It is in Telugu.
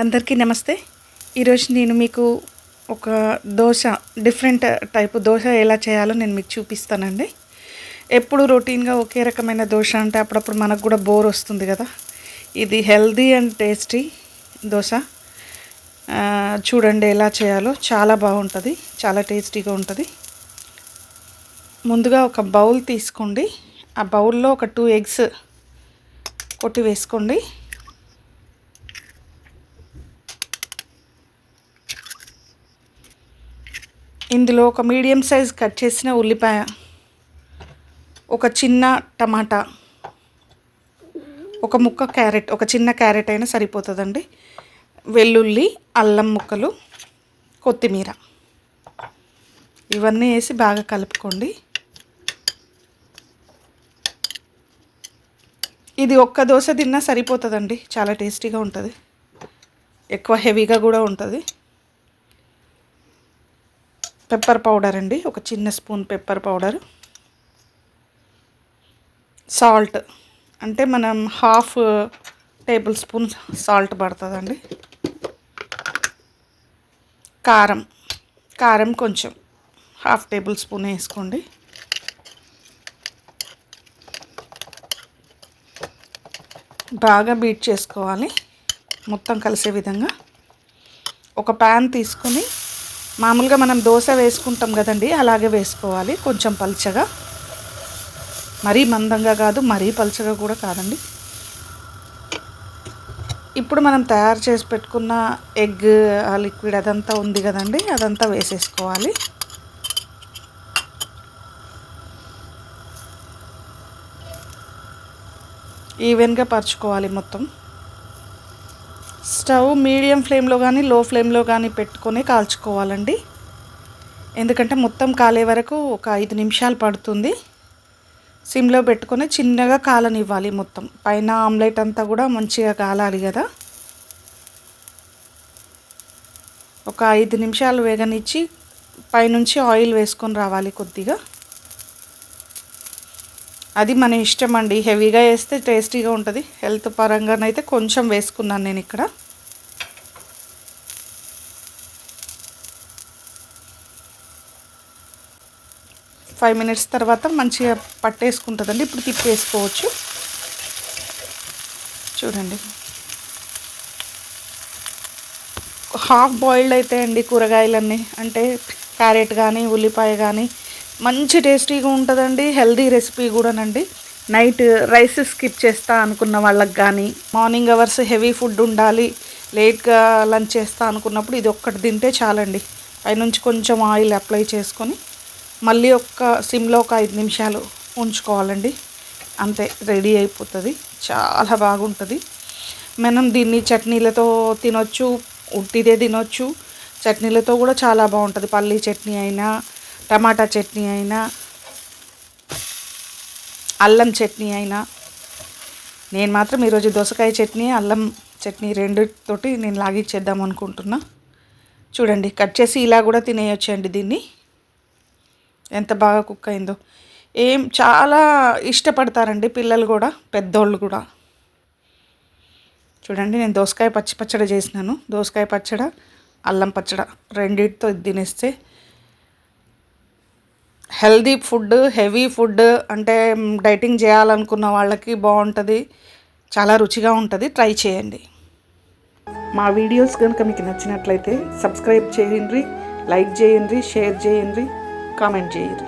అందరికీ నమస్తే. ఈరోజు నేను మీకు ఒక దోశ డిఫరెంట్ టైప్ దోశ ఎలా చేయాలో నేను మీకు చూపిస్తానండి. ఎప్పుడు రొటీన్గా ఒకే రకమైన దోశ అంటే అప్పుడప్పుడు మనకు కూడా బోర్ వస్తుంది కదా. ఇది హెల్దీ అండ్ టేస్టీ దోశ. చూడండి ఎలా చేయాలో. చాలా బాగుంటుంది చాలా టేస్టీగా ఉంటుంది. ముందుగా ఒక బౌల్ తీసుకోండి. ఆ బౌల్లో ఒక టూ ఎగ్స్ కొట్టి వేసుకోండి. ఇందులో ఒక మీడియం సైజ్ కట్ చేసిన ఉల్లిపాయ ఒక చిన్న టమాటా ఒక ముక్క క్యారెట్ ఒక చిన్న క్యారెట్ అయినా సరిపోతుందండి. వెల్లుల్లి అల్లం ముక్కలు కొత్తిమీర. ఇవన్నీ వేసి బాగా కలుపుకోండి. ఇది ఒక్క దోశ తిన్నా సరిపోతుందండి. చాలా టేస్టీగా ఉంటుంది. ఎక్కువ హెవీగా కూడా ఉంటుంది. పెప్పర్ పౌడర్ అండి. ఒక చిన్న స్పూన్ పెప్పర్ పౌడర్. సాల్ట్. అంటే మనం హాఫ్ టేబుల్ స్పూన్ సాల్ట్ పడుతుందండి. కారం. కారం కొంచెం. హాఫ్ టేబుల్ స్పూన్ వేసుకోండి. బాగా బీట్ చేసుకోవాలి. మొత్తం కలిసే విధంగా. ఒక ప్యాన్ తీసుకొని మామూలుగా మనం దోశ వేసుకుంటాం కదండి అలాగే వేసుకోవాలి కొంచెం పల్చగా. మరీ మందంగా కాదు మరీ పల్చగా కూడా కాదండి. ఇప్పుడు మనం తయారు చేసి పెట్టుకున్న ఎగ్ ఆ లిక్విడ్ అదంతా ఉంది కదండి అదంతా వేసేసుకోవాలి. ఈవెన్గా పరుచుకోవాలి మొత్తం. స్టవ్ మీడియం ఫ్లేమ్లో కానీ లో ఫ్లేమ్లో కానీ పెట్టుకొని కాల్చుకోవాలండి. ఎందుకంటే మొత్తం కాలే వరకు ఒక ఐదు నిమిషాలు పడుతుంది. సిమ్లో పెట్టుకొని చిన్నగా కాలనివ్వాలి మొత్తం. పైన ఆమ్లెట్ అంతా కూడా మంచిగా కాలాలి కదా. ఒక ఐదు నిమిషాలు వేగనిచ్చి పైనుంచి ఆయిల్ వేసుకొని రావాలి కొద్దిగా. అది మన ఇష్టం అండి. హెవీగా వేస్తే టేస్టీగా ఉంటుంది. హెల్త్ పరంగానైతే కొంచెం వేసుకున్నాను నేను ఇక్కడ. ఫైవ్ మినిట్స్ తర్వాత మంచిగా పట్టేసుకుంటుందండి. ఇప్పుడు తిప్పేసుకోవచ్చు. చూడండి. హాఫ్ బాయిల్డ్ అయితే అండి కూరగాయలన్నీ. అంటే క్యారెట్ కానీ ఉల్లిపాయ కానీ మంచి టేస్టీగా ఉంటుందండి హెల్దీ రెసిపీ కూడానండి. నైట్ రైస్ స్కిప్ చేస్తా అనుకున్న వాళ్ళకి కానీ మార్నింగ్ అవర్స్ హెవీ ఫుడ్ ఉండాలి లేట్గా లంచ్ చేస్తా అనుకున్నప్పుడు ఇది ఒక్కటి తింటే చాలండి. పైనుంచి కొంచెం ఆయిల్ అప్లై చేసుకొని మళ్ళీ ఒక్క సిమ్లో ఒక ఐదు నిమిషాలు ఉంచుకోవాలండి. అంతే రెడీ అయిపోతుంది. చాలా బాగుంటుంది. మనం దీన్ని చట్నీలతో తినొచ్చు ఉట్టిదే తినొచ్చు. చట్నీలతో కూడా చాలా బాగుంటుంది. పల్లీ చట్నీ అయినా టమాటా చట్నీ అయినా అల్లం చట్నీ అయినా. నేను మాత్రం ఈరోజు దోసకాయ చట్నీ అల్లం చట్నీ రెండుతోటి నేను లాగిచ్చేద్దాం అనుకుంటున్నా. చూడండి కట్ చేసి ఇలా కూడా తినేయొచ్చండి దీన్ని. ఎంత బాగా కుక్ అయిందో. ఏం చాలా ఇష్టపడతారండి పిల్లలు కూడా పెద్దోళ్ళు కూడా. చూడండి నేను దోసకాయ పచ్చి పచ్చడి చేసినాను. దోసకాయ పచ్చడ అల్లం పచ్చడ రెండింటితో తినేస్తే హెల్దీ ఫుడ్ హెవీ ఫుడ్ అంటే డైటింగ్ చేయాలనుకున్న వాళ్ళకి బాగుంటుంది. చాలా రుచిగా ఉంటుంది. ట్రై చేయండి. మా వీడియోస్ కనుక మీకు నచ్చినట్లయితే సబ్స్క్రైబ్ చేయండి లైక్ చేయండి షేర్ చేయండి కామెంట్ చేయండి.